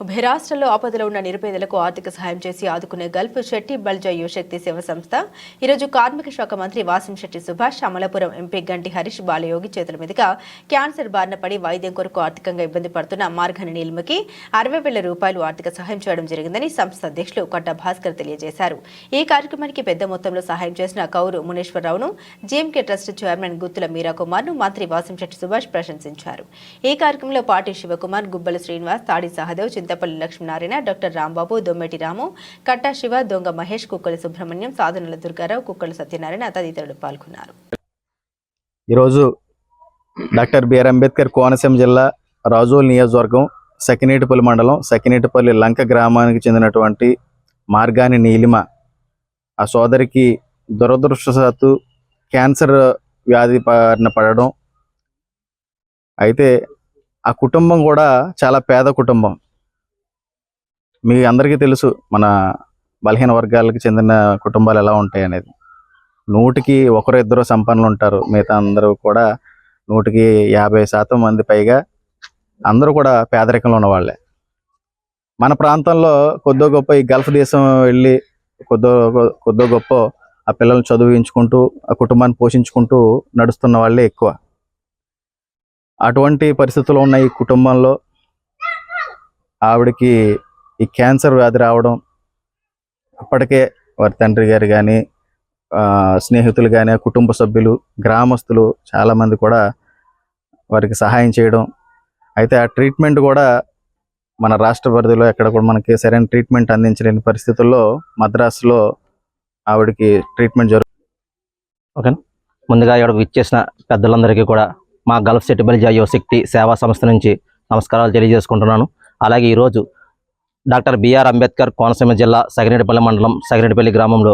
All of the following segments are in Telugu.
ఉభయ రాష్ట్రాల్లో ఆపదలో ఉన్న నిరుపేదలకు ఆర్థిక సహాయం చేసి ఆదుకునే గల్ఫ్ శెట్టి బల్జా యువశక్తి సేవ సంస్థ. ఈరోజు కార్మిక శాఖ మంత్రి వాసింశెట్టి సుభాష్ అమలాపురం ఎంపీ గంటి హరీష్ బాలయోగి చేతుల మీదుగా క్యాన్సర్ బారిన పడి వైద్యం కొరకు ఆర్థికంగా ఇబ్బంది పడుతున్న మార్గని నీలిమకి అరవై వేల రూపాయలు ఆర్థిక సహాయం చేయడం జరిగిందని సంస్థ అధ్యక్షులు కట్ట భాస్కర్ తెలియజేశారు. ఈ కార్యక్రమానికి పెద్ద మొత్తంలో సహాయం చేసిన కౌరు మునేశ్వరరావును జేఎంకే ట్రస్ట్ చైర్మన్ గుత్తుల మీరాకుమార్ను మంత్రి వాసింశెట్టి సుభాష్ ప్రశంసించారు. ఈ కార్యక్రమంలో పాటి శివకుమార్ గుబ్బల శ్రీనివాస్ తాడి సహదేవ్ చింతపల్లి లక్ష్మీనారాయణ డాక్టర్ రాంబాబు దొమ్మెటి రాము కట్టా శివ దొంగ మహేష్ కుక్కల సుబ్రహ్మణ్యం సాధనల దుర్గారావు కుక్కల సత్యనారాయణ తదితరులు పాల్గొన్నారు. ఈరోజు డాక్టర్ బిఆర్ అంబేద్కర్ కోనసీమ జిల్లా రాజోల్ నియోజకవర్గం సకినేటిపల్లి మండలం సకినేటిపల్లి లంక గ్రామానికి చెందినటువంటి మార్గాని నీలిమ. ఆ సోదరికి దురదృష్టవశాత్తు క్యాన్సర్ వ్యాధి బారిన పడడం. అయితే ఆ కుటుంబం కూడా చాలా పేద కుటుంబం. మీ అందరికీ తెలుసు మన బలహీన వర్గాలకు చెందిన కుటుంబాలు ఎలా ఉంటాయి అనేది. నూటికి ఒకరు ఇద్దరు సంపన్నులు ఉంటారు. మిగతా అందరూ కూడా నూటికి యాభై శాతం మంది పైగా అందరూ కూడా పేదరికంలో ఉన్నవాళ్ళే మన ప్రాంతంలో కొద్దో గొప్ప ఈ గల్ఫ్ దేశం వెళ్ళి కొద్దో కొద్దో గొప్ప ఆ పిల్లల్ని చదివించుకుంటూ ఆ కుటుంబాన్ని పోషించుకుంటూ నడుస్తున్న వాళ్ళే ఎక్కువ. అటువంటి పరిస్థితుల్లో ఉన్న ఈ కుటుంబంలో ఆవిడకి ఈ క్యాన్సర్ వ్యాధి రావడం అప్పటికే వారి తండ్రి గారు కానీ స్నేహితులు కానీ కుటుంబ సభ్యులు గ్రామస్తులు చాలామంది కూడా వారికి సహాయం చేయడం. అయితే ఆ ట్రీట్మెంట్ కూడా మన రాష్ట్ర పరిధిలో ఎక్కడ కూడా మనకి సరైన ట్రీట్మెంట్ అందించలేని పరిస్థితుల్లో మద్రాసులో ఆవిడకి ట్రీట్మెంట్ జరుగు ముందుగా ఇక్కడికి ఇచ్చేసిన పెద్దలందరికీ కూడా మా గల్ఫ్ సెటిబల్ యువ శక్తి సేవా సంస్థ నుంచి నమస్కారాలు తెలియజేసుకుంటున్నాను. అలాగే ఈరోజు డాక్టర్ బిఆర్ అంబేద్కర్ కోనసీమ జిల్లా సగిరెడ్డిపల్లి మండలం సగిరెడ్డిపల్లి గ్రామంలో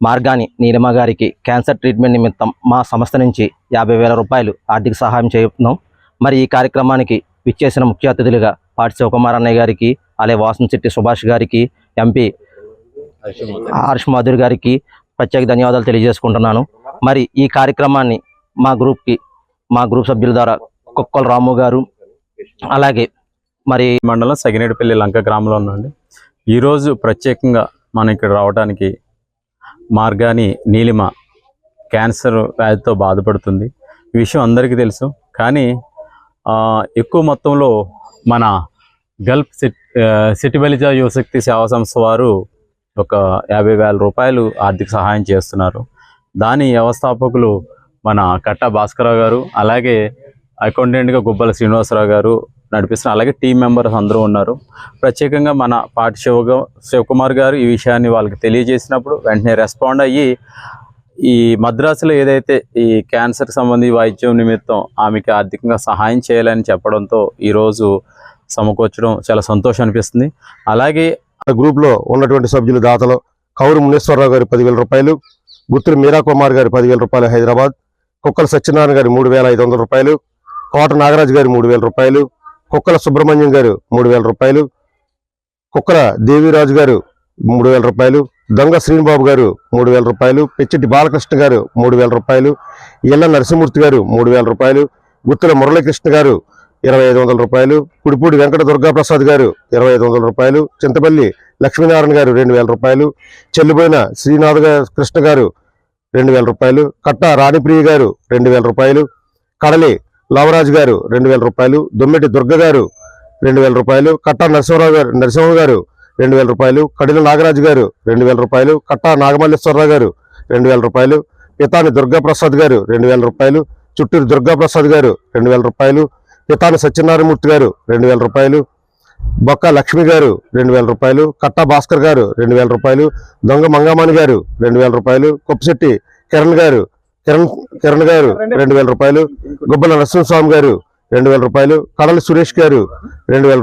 మార్గాని నీలిమ గారికి క్యాన్సర్ ట్రీట్మెంట్ నిమిత్తం మా సంస్థ నుంచి యాభై వేల రూపాయలు ఆర్థిక సహాయం చేస్తున్నాం మరి ఈ కార్యక్రమానికి విచ్చేసిన ముఖ్య అతిథులుగా పాటి శివకుమార్ అన్నయ్య గారికి అలాగే వాసంశెట్టి సుభాష్ గారికి ఎంపీ హర్ష్ మాధురి గారికి ప్రత్యేక ధన్యవాదాలు తెలియజేసుకుంటున్నాను. మరి ఈ కార్యక్రమాన్ని మా గ్రూప్కి మా గ్రూప్ సభ్యుల ద్వారా కుక్కల రాము గారు అలాగే మరి మండలం సగినేటిపల్లి లంక గ్రామంలో ఉందండి. ఈరోజు ప్రత్యేకంగా మనం ఇక్కడ రావడానికి మార్గాని నీలిమ క్యాన్సర్ వ్యాధితో బాధపడుతుంది. ఈ విషయం అందరికీ తెలుసు. కానీ ఎక్కువ మొత్తంలో మన గల్ఫ్ సిట్ సిటిబలిజా యువశక్తి సేవా సంస్థ వారు ఒక యాభై వేల రూపాయలు ఆర్థిక సహాయం చేస్తున్నారు. దాని వ్యవస్థాపకులు మన కట్ట భాస్కరరావు గారు అలాగే అకౌంటెంట్గా గుబ్బల శ్రీనివాసరావు గారు నడిపిస్తున్నారు. అలాగే టీం మెంబర్స్ అందరూ ఉన్నారు. ప్రత్యేకంగా మన పాటి శివ శివకుమార్ గారు ఈ విషయాన్ని వాళ్ళకి తెలియజేసినప్పుడు వెంటనే రెస్పాండ్ అయ్యి ఈ మద్రాసులో ఏదైతే ఈ క్యాన్సర్ సంబంధి వైద్యం నిమిత్తం ఆమెకి ఆర్థికంగా సహాయం చేయాలని చెప్పడంతో ఈరోజు సమకూర్చడం చాలా సంతోషం అనిపిస్తుంది. అలాగే ఆ గ్రూప్లో ఉన్నటువంటి సభ్యులు దాతలు కౌరు మునేశ్వరరావు గారి పదివేల రూపాయలు గుత్తులు మీరా కుమార్ గారి పదివేల రూపాయలు హైదరాబాద్ కుక్కల సత్యనారాయణ గారి మూడు వేల ఐదు వందల రూపాయలు కోట నాగరాజు గారి మూడు వేల రూపాయలు కుక్కల సుబ్రహ్మణ్యం గారు మూడు వేల రూపాయలు కుక్కల దేవిరాజు గారు మూడు వేల రూపాయలు దొంగ శ్రీనిబాబు గారు మూడు వేల రూపాయలు పెచ్చిటి బాలకృష్ణ గారు మూడు వేల రూపాయలు ఇళ్ళ నరసింహమూర్తి గారు మూడు వేల రూపాయలు గుత్తుల మురళీకృష్ణ గారు ఇరవై ఐదు వందల రూపాయలు కుడిపూడి వెంకట దుర్గాప్రసాద్ గారు ఇరవై ఐదు వందల రూపాయలు చింతపల్లి లక్ష్మీనారాయణ గారు రెండు వేల రూపాయలు చెల్లిపోయిన శ్రీనాథ్ కృష్ణ గారు రెండు వేల రూపాయలు కట్ట రాణిప్రియ గారు రెండు వేల రూపాయలు కడలి లవరాజు గారు రెండు వేల రూపాయలు దొమ్మిటి దుర్గ గారు రెండు వేల రూపాయలు కట్టా నరసింహరావు గారు నరసింహ గారు రెండు వేల రూపాయలు కడిల నాగరాజు గారు రెండు వేల రూపాయలు కట్టా నాగమల్లేశ్వరరావు గారు రెండు వేల రూపాయలు పితాని దుర్గాప్రసాద్ గారు రెండు వేల రూపాయలు చుట్టూరు దుర్గాప్రసాద్ గారు రెండు వేల రూపాయలు పితాని సత్యనారాయణమూర్తి గారు రెండు వేల రూపాయలు బొక్క లక్ష్మి గారు రెండు వేల రూపాయలు కట్టా భాస్కర్ గారు రెండు వేల రూపాయలు దొంగ మంగమాని గారు రెండు వేల రూపాయలు కొప్పశెట్టి కిరణ్ గారు కిరణ్ కిరణ్ గారు రెండు. వేల రూపాయలు. గుబ్బల నరసింహస్వామి గారు రెండు వేల రూపాయలు. కడలి సురేష్ గారు రెండు వేల